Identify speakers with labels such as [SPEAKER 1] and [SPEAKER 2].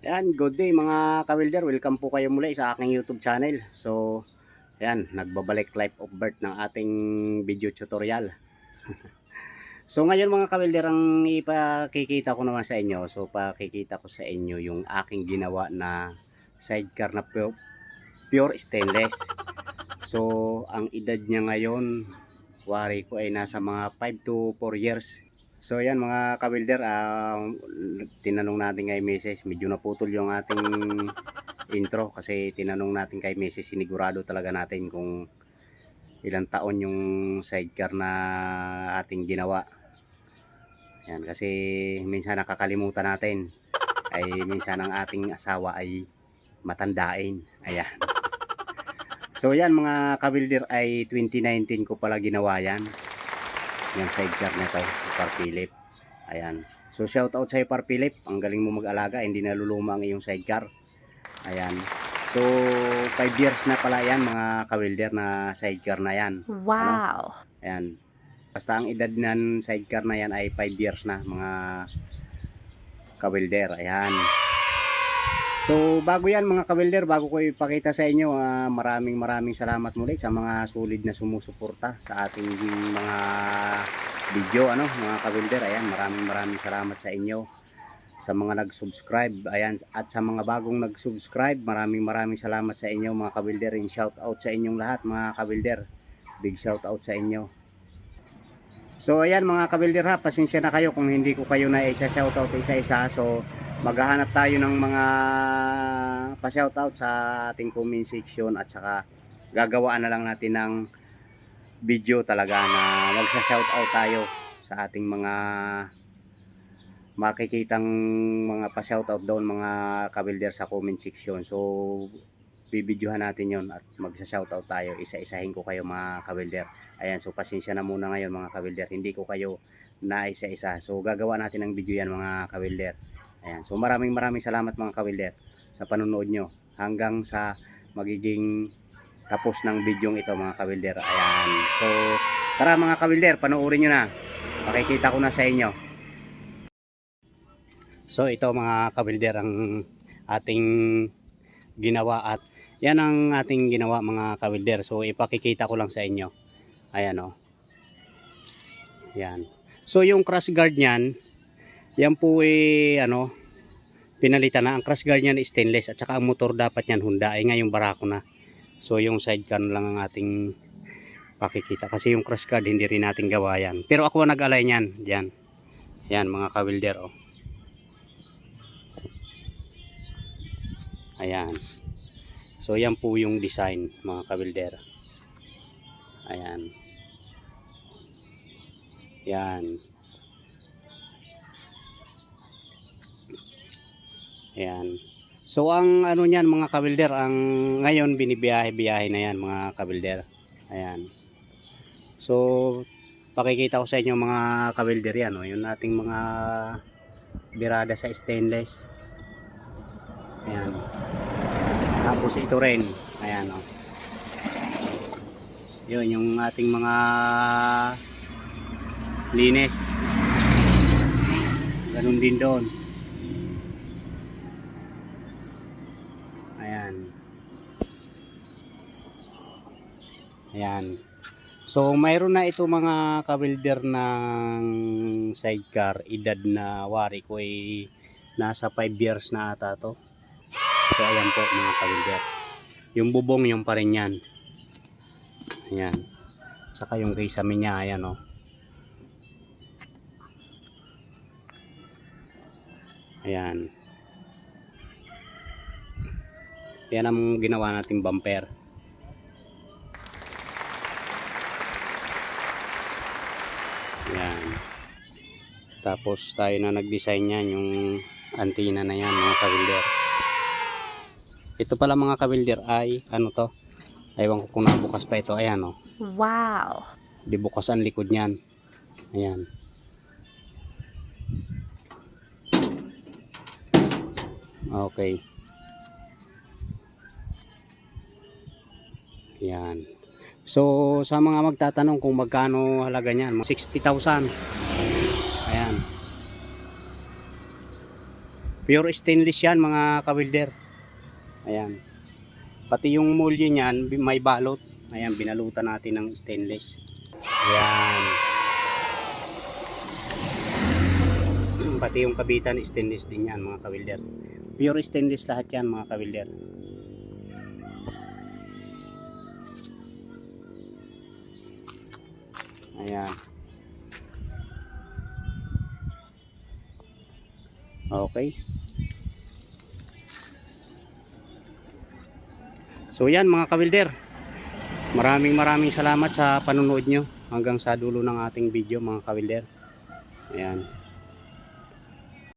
[SPEAKER 1] Yan, good day mga kawilder. Welcome po kayo muli sa aking YouTube channel. So, yan, nagbabalik life of birth ng ating video tutorial. so, ngayon mga kawilder, ang ipakikita ko naman sa inyo. So, pakikita ko sa inyo yung aking ginawa na sidecar na pure, pure stainless. So, ang edad niya ngayon, wari ko ay nasa mga 5 to 4 years. So yan mga kawilder, ah, tinanong natin kay Mrs. Medyo naputol yung ating intro kasi tinanong natin kay Mrs. Sinigurado talaga natin kung ilang taon yung sidecar na ating ginawa. Yan kasi minsan nakakalimutan natin ay minsan ang ating asawa ay matandain. Ayan. So yan mga kawilder ay 2019 ko pala ginawa yan yung sidecar na ito, Par Philip. Ayan. So shout out sa Par Philip. Ang galing mo mag-alaga, hindi naluluma ang iyong sidecar. Ayan. So 5 years na pala yan mga kawilder na sidecar na yan.
[SPEAKER 2] Wow.
[SPEAKER 1] Ayan. Basta ang edad ng sidecar na yan ay 5 years na mga kawilder. Ayan. So bago yan mga kawilder, bago ko ipakita sa inyo, ah, maraming maraming salamat muli sa mga solid na sumusuporta sa ating mga video ano mga kawilder. Ayan, maraming maraming salamat sa inyo sa mga nag-subscribe. Ayan, at sa mga bagong nag-subscribe, maraming maraming salamat sa inyo mga kawilder. And shout out sa inyong lahat mga kawilder. Big shout out sa inyo. So ayan mga kawilder ha, pasensya na kayo kung hindi ko kayo na isa-shout out isa-isa. So maghahanap tayo ng mga pa-shoutout sa ating comment section at saka gagawaan na lang natin ng video talaga na magsa-shoutout tayo sa ating mga makikitang mga pa-shoutout doon mga kabilder sa comment section. So bibidyohan natin yon at magsa-shoutout tayo. Isa-isahin ko kayo mga kabilder. Ayan, so pasensya na muna ngayon mga kabilder. Hindi ko kayo na isa-isa. So gagawa natin ng video yan mga kabilder. Ayan. So maraming maraming salamat mga kawilder sa panonood nyo hanggang sa magiging tapos ng video ito mga kawilder. Ayan. So tara mga kawilder, panoorin nyo na. Makikita ko na sa inyo. So ito mga kawilder ang ating ginawa at yan ang ating ginawa mga kawilder. So ipakikita ko lang sa inyo. Ayan o. Yan. So yung crash guard niyan, yan po eh, ano, pinalitan na. Ang crash guard niyan is stainless at saka ang motor dapat yan Honda. Ay ngayong barako na. So yung sidecar lang ang ating pakikita. Kasi yung crash guard hindi rin natin gawa yan. Pero ako ang nag-alay niyan. Yan. Yan mga kawilder oh. Ayan. So yan po yung design mga kawilder. Ayan. Yan. Ayan. So ang ano niyan mga kabilder, ang ngayon binibiyahe-biyahe na yan mga kabilder. Ayan. So pakikita ko sa inyo mga kabilder yan, oh, yung ating mga birada sa stainless. Ayan. Tapos ito rin. Ayan oh. Yun yung ating mga linis. Ganun din doon. Ayan. Ayan. So, mayroon na ito mga kabilder ng sidecar. Edad na wari ko ay nasa 5 years na ata to. So, ayan po mga kabilder. Yung bubong yung pa rin yan. Ayan. Saka yung kisame niya, ayan o. Ayan. Yan ang ginawa nating bumper. Tapos tayo na nag-design yan yung antenna na yan mga kabilder. Ito pala mga kabilder ay ano to? Aywan ko kung nabukas pa ito. Ayan o.
[SPEAKER 2] Wow.
[SPEAKER 1] Di bukas ang likod niyan. Ayan. Okay. Yan. So, sa mga magtatanong kung magkano halaga niyan, mga 60,000. Pure stainless yan mga kawilder. Ayan. Pati yung mulye niyan, may balot. Ayan, binalutan natin ng stainless. Ayan. Pati yung kabitan, stainless din yan mga kawilder. Pure stainless lahat yan mga kawilder. Ayan. Okay. So yan mga kawilder. Maraming maraming salamat sa panonood nyo hanggang sa dulo ng ating video mga kawilder. Ayan.